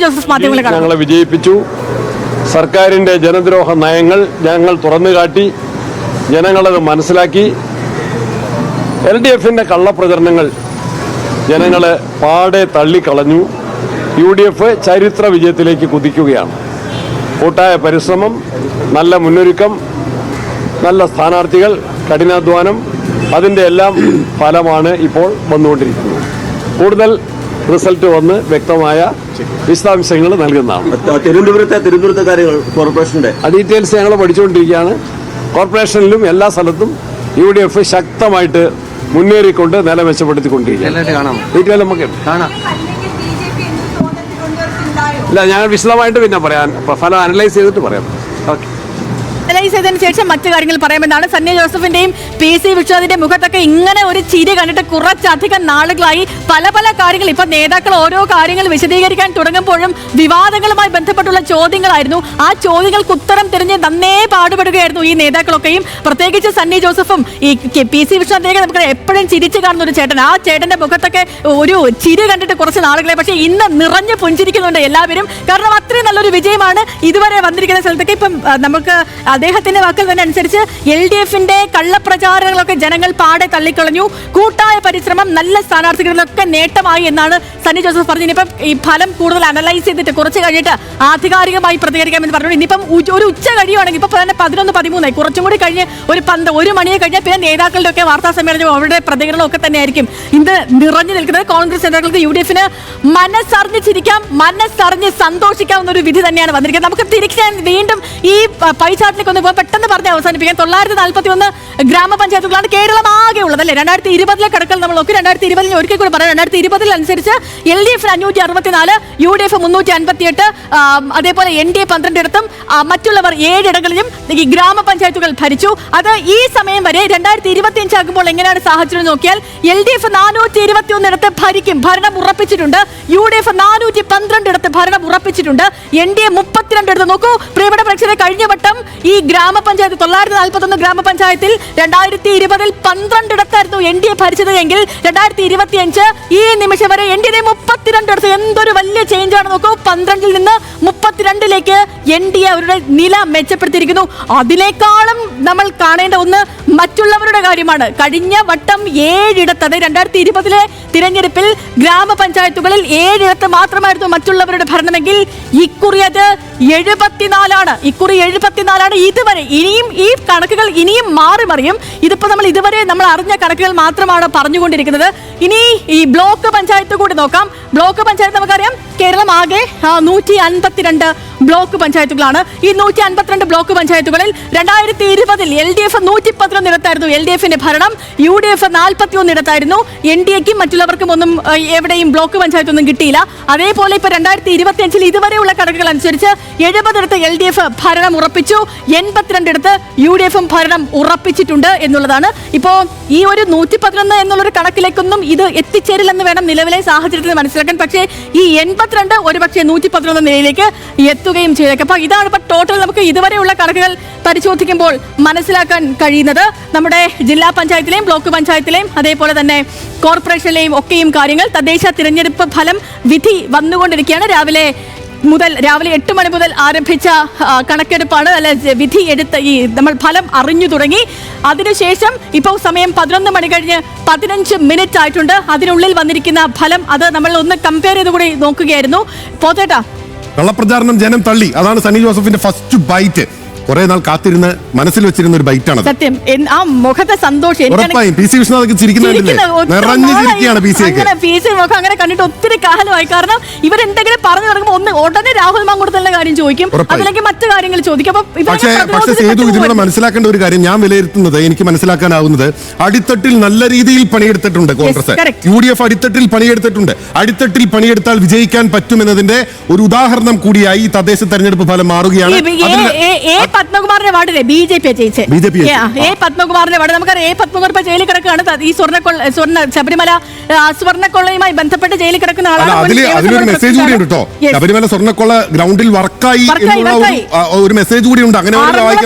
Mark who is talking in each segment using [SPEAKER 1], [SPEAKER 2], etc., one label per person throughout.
[SPEAKER 1] Joseph മാധ്യമങ്ങളെ
[SPEAKER 2] ഞങ്ങളെ വിജയിപ്പിച്ചു. സർക്കാരിന്റെ ജനദ്രോഹ നയങ്ങൾ ഞങ്ങൾ തുറന്നു കാട്ടി. ജനങ്ങളത് മനസ്സിലാക്കി. എൽ ഡി എഫിന്റെ കള്ളപ്രചരണങ്ങൾ ജനങ്ങളെ പാടെ തള്ളിക്കളഞ്ഞു. യു ഡി എഫ് ചരിത്ര വിജയത്തിലേക്ക് കുതിക്കുകയാണ്. കൂട്ടായ പരിശ്രമം നല്ല മുന്നൊരുക്കം നല്ല സ്ഥാനാർത്ഥികൾ കഠിനാധ്വാനം അതിന്റെ എല്ലാം ഫലമാണ് ഇപ്പോൾ വന്നുകൊണ്ടിരിക്കുന്നത്. കൂടുതൽ റിസൾട്ട് വന്ന് വ്യക്തമായ വിശദാംശങ്ങൾ നൽകുന്നതാണ്.
[SPEAKER 3] തിരുവനന്തപുരത്തെ തിരുവനന്തപുരത്തെ കാര്യങ്ങൾ കോർപ്പറേഷന്റെ
[SPEAKER 2] ആ ഡീറ്റെയിൽസ് ഞങ്ങൾ പഠിച്ചുകൊണ്ടിരിക്കുകയാണ്. കോർപ്പറേഷനിലും എല്ലാ സ്ഥലത്തും യു ഡി എഫ് ശക്തമായിട്ട് മുന്നേറിക്കൊണ്ട് നില മെച്ചപ്പെടുത്തിക്കൊണ്ടിരിക്കുകയാണ് ഡീറ്റെയിൽ നമുക്ക് ഇല്ല ഞങ്ങൾ വിശദമായിട്ട് പിന്നെ പറയാം. ഫലം അനലൈസ് ചെയ്തിട്ട് പറയാം. ഓക്കെ
[SPEAKER 1] അനലൈസ് ചെയ്തതിന് ശേഷം മറ്റു കാര്യങ്ങൾ പറയാമെന്നാണ് സണ്ണി ജോസഫിന്റെയും പി സി വിശ്വനാഥിന്റെ മുഖത്തൊക്കെ ഇങ്ങനെ ഒരു ചിരി കണ്ടിട്ട് കുറച്ചധികം നാളുകളായി പല പല കാര്യങ്ങൾ. ഇപ്പൊ നേതാക്കൾ ഓരോ കാര്യങ്ങൾ വിശദീകരിക്കാൻ തുടങ്ങുമ്പോഴും വിവാദങ്ങളുമായി ബന്ധപ്പെട്ടുള്ള ചോദ്യങ്ങളായിരുന്നു. ആ ചോദ്യങ്ങൾക്ക് ഉത്തരം തിരിഞ്ഞ് നന്നേ പാടുപെടുകയായിരുന്നു ഈ നേതാക്കളൊക്കെയും. പ്രത്യേകിച്ച് സണ്ണി ജോസഫും ഈ പി സി വിശ്വനാഥിനെ നമുക്ക് എപ്പോഴും ചിരിച്ചു കാണുന്ന ഒരു ചേട്ടൻ ആ ചേട്ടന്റെ മുഖത്തൊക്കെ ഒരു ചിരി കണ്ടിട്ട് കുറച്ച് നാളുകളെ പക്ഷേ ഇന്ന് നിറഞ്ഞു പുഞ്ചിരിക്കുന്നുണ്ട് എല്ലാവരും. കാരണം അത്രയും നല്ലൊരു വിജയമാണ് ഇതുവരെ വന്നിരിക്കുന്ന സ്ഥലത്തൊക്കെ. ഇപ്പം നമുക്ക് അദ്ദേഹത്തിന്റെ വാക്കുകൾ തന്നെ അനുസരിച്ച് എൽ ഡി എഫിന്റെ കള്ളപ്രചാരണങ്ങളൊക്കെ ജനങ്ങൾ പാടെ തള്ളിക്കളഞ്ഞു. കൂട്ടായ പരിശ്രമം നല്ല സ്ഥാനാർത്ഥികളിലൊക്കെ നേട്ടമായി എന്നാണ് സണ്ണി ജോസഫ് പറഞ്ഞു ഇനിയിപ്പം ഈ ഫലം കൂടുതൽ അനലൈസ് ചെയ്തിട്ട് കുറച്ച് കഴിഞ്ഞിട്ട് ആധികാരികമായി പ്രതികരിക്കാമെന്ന് പറഞ്ഞു ഇനിയിപ്പം ഒരു ഉച്ച കഴിയുവാണെങ്കിൽ ഇപ്പൊ തന്നെ പതിനൊന്ന് പതിമൂന്നായി കുറച്ചും കൂടി കഴിഞ്ഞ് ഒരു പന്ത് ഒരു മണിയെ കഴിഞ്ഞാൽ പിന്നെ നേതാക്കളുടെ ഒക്കെ വാർത്താ സമ്മേളനം അവരുടെ പ്രതികരണം ഒക്കെ തന്നെയായിരിക്കും. ഇത് നിറഞ്ഞു നിൽക്കുന്നത് കോൺഗ്രസ് നേതാക്കൾക്ക് യു ഡി എഫിന് മനസ്സറിഞ്ഞ് ചിരിക്കാം മനസ്സറിഞ്ഞ് സന്തോഷിക്കാവുന്ന ഒരു വിധി തന്നെയാണ് വന്നിരിക്കുന്നത്. നമുക്ക് തിരിക്കാൻ വീണ്ടും ഈ പ- പൈ ഇപ്പോൾ പെട്ടെന്ന് പറഞ്ഞ് അവസാനിപ്പിക്കാം. തൊള്ളായിരത്തി നാൽപ്പത്തി ഒന്ന് ഗ്രാമപഞ്ചായത്തുകളാണ് കേരളം ആകെ ഉള്ളത് അല്ലേ? രണ്ടായിരത്തി ഇരുപതിലെ കടക്കൽ നമ്മൾ നോക്കി. രണ്ടായിരത്തി ഇരുപതിൽ ഒരിക്കൽ കൂടി പറയാം. രണ്ടായിരത്തി ഇരുപതിൽ അനുസരിച്ച് എൽ ഡി എഫിന് അഞ്ഞൂറ്റി അറുപത്തിനാല് യു ഡി എഫ് മുന്നൂറ്റി അൻപത്തിയെട്ട് അതേപോലെ എൻ ഡി എ പന്ത്രണ്ടിടത്തും ഇടത്തും മറ്റുള്ളവർ ഏഴിടങ്ങളിലും ഈ ഗ്രാമപഞ്ചായത്തുകൾ ഭരിച്ചു. അത് ഈ സമയം വരെ രണ്ടായിരത്തി ഇരുപത്തി അഞ്ചാകുമ്പോൾ എങ്ങനെയാണ് സാഹചര്യം നോക്കിയാൽ എൽ ഡി എഫ് നാനൂറ്റി ഇരുപത്തി ഒന്നിടത്ത് ഭരിക്കും ഭരണം ഉറപ്പിച്ചിട്ടുണ്ട്. യു ഡി എഫ് നാനൂറ്റി പന്ത്രണ്ടിടത്ത് ഭരണം ഉറപ്പിച്ചിട്ടുണ്ട്. എൻ ഡി എ മുപ്പത്തിരണ്ടിടത്ത് നോക്കൂ. പ്രിയപ്പെട്ട പ്രേക്ഷകരെ കഴിഞ്ഞ വട്ടം ഈ ഗ്രാമപഞ്ചായത്ത് തൊള്ളായിരത്തി നാൽപ്പത്തി ഒന്ന് ഗ്രാമപഞ്ചായത്തിൽ രണ്ടായിരത്തി ഇരുപതിൽ പന്ത്രണ്ടിടത്തായിരുന്നു എൻ ഡി എ ഭരിച്ചത് എങ്കിൽ രണ്ടായിരത്തി ഇരുപത്തി അഞ്ച് ഈ നിമിഷം വരെ എൻ ഡി എ മുപ്പത്തിരണ്ടിടത്ത് എന്തൊരു വലിയ ചേഞ്ച് ആണ് നോക്കൂ. പന്ത്രണ്ടിൽ നിന്ന് മുപ്പത്തിരണ്ടിലേക്ക് എൻ ഡി എ അവരുടെ നില മെച്ചപ്പെടുത്തിയിരിക്കുന്നു. അതിനേക്കാളും നമ്മൾ കാണേണ്ട ഒന്ന് മറ്റുള്ളവരുടെ കാര്യമാണ്. കഴിഞ്ഞ വട്ടം ഏഴിടത്ത് അതായത് രണ്ടായിരത്തി ഇരുപതിലെ തിരഞ്ഞെടുപ്പിൽ ഗ്രാമപഞ്ചായത്തുകളിൽ ഏഴിടത്ത് മാത്രമായിരുന്നു മറ്റുള്ളവരുടെ ഭരണമെങ്കിൽ ഇക്കുറി അത് എഴുപത്തിനാലാണ്. ഇക്കുറി എഴുപത്തിനാലാണ് ഇതുവരെ. ഇനിയും ഈ കണക്കുകൾ ഇനിയും മാറി മറിയും ഇതിപ്പോ നമ്മൾ ഇതുവരെ നമ്മൾ അറിഞ്ഞ കണക്കുകൾ മാത്രമാണ് പറഞ്ഞുകൊണ്ടിരിക്കുന്നത്. ഇനി ഈ ബ്ലോക്ക് പഞ്ചായത്ത് കൂടി നോക്കാം. ബ്ലോക്ക് പഞ്ചായത്ത് നമുക്കറിയാം കേരളം ആകെ നൂറ്റി അൻപത്തിരണ്ട് ബ്ലോക്ക് പഞ്ചായത്തുകളാണ്. ഈ നൂറ്റി അൻപത്തിരണ്ട് ബ്ലോക്ക് പഞ്ചായത്തുകളിൽ രണ്ടായിരത്തി ഇരുപതിൽ എൽ ഡി എഫ് നൂറ്റി പതിനൊന്ന് ഇടത്തായിരുന്നു എൽ ഡി എഫിന്റെ ഭരണം. യു ഡി എഫ് നാൽപ്പത്തി ഒന്ന് ഇടത്തായിരുന്നു. എൻ ഡി എക്കും മറ്റുള്ളവർക്കും ഒന്നും എവിടെയും ബ്ലോക്ക് പഞ്ചായത്തൊന്നും കിട്ടിയില്ല. അതേപോലെ ഇപ്പൊ രണ്ടായിരത്തി ഇരുപത്തി അഞ്ചിൽ ഇതുവരെയുള്ള കണക്കുകൾ അനുസരിച്ച് എഴുപതിടത്ത് എൽ ഡി എഫ് ഭരണം ഉറപ്പിച്ചു എൺപത്തിരണ്ടിടത്ത് യു ഡി എഫും ഭരണം ഉറപ്പിച്ചിട്ടുണ്ട് എന്നുള്ളതാണ്. ഇപ്പോ ഈ ഒരു നൂറ്റി പതിനൊന്ന് എന്നുള്ളൊരു കണക്കിലേക്കൊന്നും ഇത് എത്തിച്ചേരില്ലെന്ന് വേണം നിലവിലെ സാഹചര്യത്തിൽ മനസ്സിലാക്കാൻ. പക്ഷേ ഈ എൺപത്തിരണ്ട് ഒരുപക്ഷെ നൂറ്റി പതിനൊന്ന് നിലയിലേക്ക് എത്തുകയും ചെയ്തേക്കും അപ്പൊ ഇതാണ് ഇപ്പൊ ടോട്ടൽ നമുക്ക് ഇതുവരെയുള്ള കണക്കുകൾ പരിശോധിക്കുമ്പോൾ മനസ്സിലാക്കാൻ കഴിയുന്നത്. നമ്മുടെ ജില്ലാ പഞ്ചായത്തിലെയും ബ്ലോക്ക് പഞ്ചായത്തിലെയും അതേപോലെ തന്നെ കോർപ്പറേഷനിലെയും ഒക്കെയും കാര്യങ്ങൾ തദ്ദേശ തിരഞ്ഞെടുപ്പ് ഫലം വിധി വന്നുകൊണ്ടിരിക്കുകയാണ്. രാവിലെ മുതൽ രാവിലെ എട്ട് മണി മുതൽ ആരംഭിച്ച കണക്കെടുപ്പാണ്. അല്ല വിധി എടുത്ത ഈ നമ്മൾ ഫലം അറിഞ്ഞു തുടങ്ങി. അതിനുശേഷം ഇപ്പോൾ സമയം പതിനൊന്ന് മണി കഴിഞ്ഞ് പതിനഞ്ച് മിനിറ്റ് ആയിട്ടുണ്ട്. അതിനുള്ളിൽ വന്നിരിക്കുന്ന ഫലം അത് നമ്മൾ ഒന്ന് കമ്പയർ ചെയ്ത് കൂടി നോക്കുകയായിരുന്നു. പോത്തേട്ടാ
[SPEAKER 4] കള്ളപ്രചാരണം ജനം തള്ളി. അതാണ് സണ്ണി ജോസഫിന്റെ ഫസ്റ്റ് ബൈറ്റ് കുറെ നാൾ കാത്തിരുന്ന് മനസ്സിൽ വെച്ചിരുന്ന ഒരു ബൈറ്റാണ്
[SPEAKER 1] സത്യം. ആ മുഖത്തെ സന്തോഷം
[SPEAKER 4] ഉറപ്പായും. പി സി
[SPEAKER 1] വിഷ്ണുനാഥ്
[SPEAKER 4] നിറഞ്ഞു
[SPEAKER 1] നാളായി
[SPEAKER 4] ചിരിക്കുകയാണ് പി സി
[SPEAKER 1] അങ്ങനെ പി സി മുഖം അങ്ങനെ കണ്ടിട്ട് ഒത്തിരി കാലമായി കാരണം ഇവരെന്തെങ്കിലും പറഞ്ഞു തുടങ്ങുമ്പോൾ ഒന്ന് ഉടനെ രാഹുൽ മാങ്കൂട്ടത്തിന്റെ കാര്യം ചോദിക്കും. അതല്ലെങ്കിൽ മറ്റു കാര്യങ്ങൾ ചോദിക്കും. അപ്പൊ
[SPEAKER 4] പക്ഷേ പക്ഷേ സേതു ഇതിലൂടെ മനസ്സിലാക്കേണ്ട ഒരു കാര്യം ഞാൻ വിലയിരുത്തുന്നത് എനിക്ക് മനസ്സിലാക്കാനാവുന്നത് അടിത്തട്ടിൽ നല്ല രീതിയിൽ പണിയെടുത്തിട്ടുണ്ട് കോൺഗ്രസ്. യു ഡി എഫ് അടിത്തട്ടിൽ പണിയെടുത്തിട്ടുണ്ട്. അടിത്തട്ടിൽ പണിയെടുത്താൽ വിജയിക്കാൻ പറ്റുമെന്നതിന്റെ ഒരു ഉദാഹരണം കൂടിയായി തദ്ദേശ തെരഞ്ഞെടുപ്പ് ഫലം മാറുകയാണ്.
[SPEAKER 1] പത്മകുമാറിന്റെ വാർഡിലെ ബി ജെ പി ജയിച്ചേ.
[SPEAKER 4] BJP ജയിച്ചു.
[SPEAKER 1] എ പത്മകുമാറിന്റെ വാർഡ്. നമുക്കറിയാം എ പത്മകുമാർ ഇപ്പൊ ജയിലിൽ കിടക്കുകയാണ്. ഈ സ്വർണക്കൊള്ള സ്വർണ ശബരിമല സ്വർണക്കൊള്ളയുമായി ബന്ധപ്പെട്ട് ജയിലിൽ കിടക്കുന്ന ആളാണ്
[SPEAKER 4] മെസ്സേജ് കൂടി ഉണ്ട് കേട്ടോ. ശബരിമല സ്വർണക്കൊള്ള ഗ്രൗണ്ടിൽ വർക്കായി ഒരു മെസ്സേജ് കൂടി ഉണ്ട്. അങ്ങനെ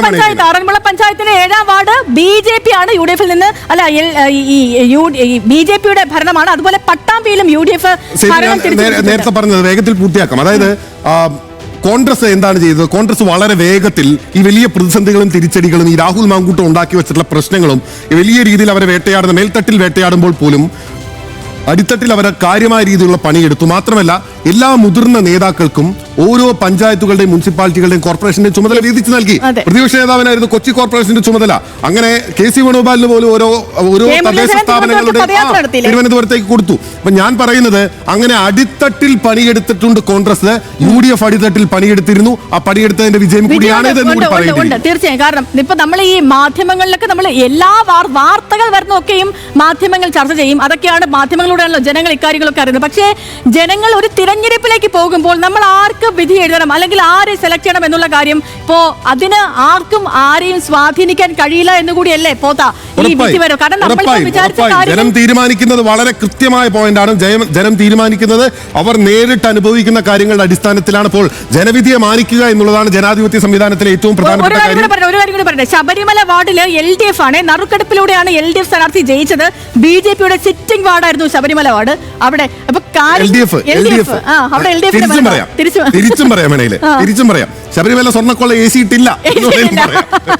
[SPEAKER 1] പഞ്ചായത്ത് ആറന്മുള പഞ്ചായത്തിന്റെ ഏഴാം വാർഡ് ബി ജെ പി ആണ് യു ഡി എഫിൽ നിന്ന്. അല്ല ബി ജെ പിയുടെ ഭരണമാണ്. അതുപോലെ പട്ടാമ്പിയിലും യു ഡി എഫ്.
[SPEAKER 4] നേരത്തെ പറഞ്ഞത് വേഗത്തിൽ പൂർത്തിയാക്കാം. അതായത് കോൺഗ്രസ് എന്താണ് ചെയ്തത്? കോൺഗ്രസ് വളരെ വേഗത്തിൽ ഈ വലിയ പ്രതിസന്ധികളും തിരിച്ചടികളും ഈ രാഹുൽ മാങ്കൂട്ടം ഉണ്ടാക്കി വെച്ചിട്ടുള്ള പ്രശ്നങ്ങളും വലിയ രീതിയിൽ അവരെ വേട്ടയാടുന്ന മേൽത്തട്ടിൽ വേട്ടയാടുമ്പോൾ പോലും അടിത്തട്ടിൽ അവരെ കാര്യമായ രീതിയിലുള്ള പണിയെടുത്തു. മാത്രമല്ല എല്ലാ മുതിർന്ന നേതാക്കൾക്കും ഓരോ പഞ്ചായത്തുകളുടെയും മുനിസിപ്പാലിറ്റികളുടെയും കോർപ്പറേഷന്റെയും ചുമതല വീതിച്ചു നൽകി. പ്രതിപക്ഷ നേതാവിനായിരുന്നു കൊച്ചി കോർപ്പറേഷന്റെ ചുമതല. അങ്ങനെ കെ സി വേണുഗോപാലിന് പോലും ഓരോ ഓരോ തദ്ദേശ സ്ഥാപനങ്ങളുടെ തിരുവനന്തപുരത്തേക്ക് കൊടുത്തു. അപ്പൊ ഞാൻ പറയുന്നത് അങ്ങനെ അടിത്തട്ടിൽ പണിയെടുത്തിട്ടുണ്ട് കോൺഗ്രസ്. യു ഡി എഫ് അടിത്തട്ടിൽ പണിയെടുത്തിരുന്നു. ആ പണിയെടുത്തതിന്റെ വിജയം കൂടിയാണ് ഇതെന്ന് കൂടി
[SPEAKER 1] തീർച്ചയായും. കാരണം ഇപ്പൊ നമ്മൾ ഈ മാധ്യമങ്ങളിലൊക്കെ നമ്മൾ എല്ലാ വാർ- വാർത്തകൾ വരുന്നൊക്കെയും മാധ്യമങ്ങൾ ചർച്ച ചെയ്യും. അതൊക്കെയാണ് മാധ്യമങ്ങളിലൂടെയാണല്ലോ ജനങ്ങൾ ഇക്കാര്യങ്ങളൊക്കെ അറിയുന്നത്. പക്ഷേ ജനങ്ങൾ ഒരു തിരഞ്ഞെടുപ്പിലേക്ക് പോകുമ്പോൾ നമ്മൾ ആർക്ക് വിധി എഴുതണം? അല്ലെങ്കിൽ ആരെ സെലക്ട് ചെയ്യണം എന്നുള്ള കാര്യം? ഇപ്പോ അതിന് ആർക്കും ആരെയും സ്വാധീനിക്കാൻ കഴിയില്ല എന്ന് കൂടിയല്ലേ പോത്ത ഈ വിധി വരും. കാരണം നമ്മൾ വിചാരിച്ച
[SPEAKER 4] ജനം തീരുമാനിക്കുന്നത് വളരെ കൃത്യമായ പോയിന്റാണ് ആണ്. ജനം തീരുമാനിക്കുന്നത് അവർ നേരിട്ട് അനുഭവിക്കുന്ന കാര്യങ്ങളുടെ അടിസ്ഥാനത്തിലാണ് ഇപ്പോൾ ജനവിധിയെ മാനിക്കുക എന്നുള്ളതാണ് ജനാധിപത്യ സംവിധാനത്തിലെ ഏറ്റവും പ്രധാനപ്പെട്ട
[SPEAKER 1] കാര്യം ഒരു കാര്യം കൂടി പറയട്ടെ. ശബരിമല വാർഡിൽ എൽ ഡി എഫ് ആണ്. നറുക്കെടുപ്പിലൂടെയാണ് എൽ ഡി എഫ് സ്ഥാനാർത്ഥി ജയിച്ചത്. ബി ജെ പിയുടെ സിറ്റിംഗ് വാർഡായിരുന്നു ശബരിമല വാർഡ്. അവിടെ അപ്പൊ കാര്യം-
[SPEAKER 4] തിരിച്ചും പറയാം.
[SPEAKER 1] തിരിച്ചു
[SPEAKER 4] പറയാം
[SPEAKER 1] വേണേൽ.
[SPEAKER 4] തിരിച്ചും പറയാം. ശബരിമല സ്വർണക്കൊള്ള എ സി ഇട്ടില്ല. എന്ന് വേണമെങ്കിൽ പറയാം.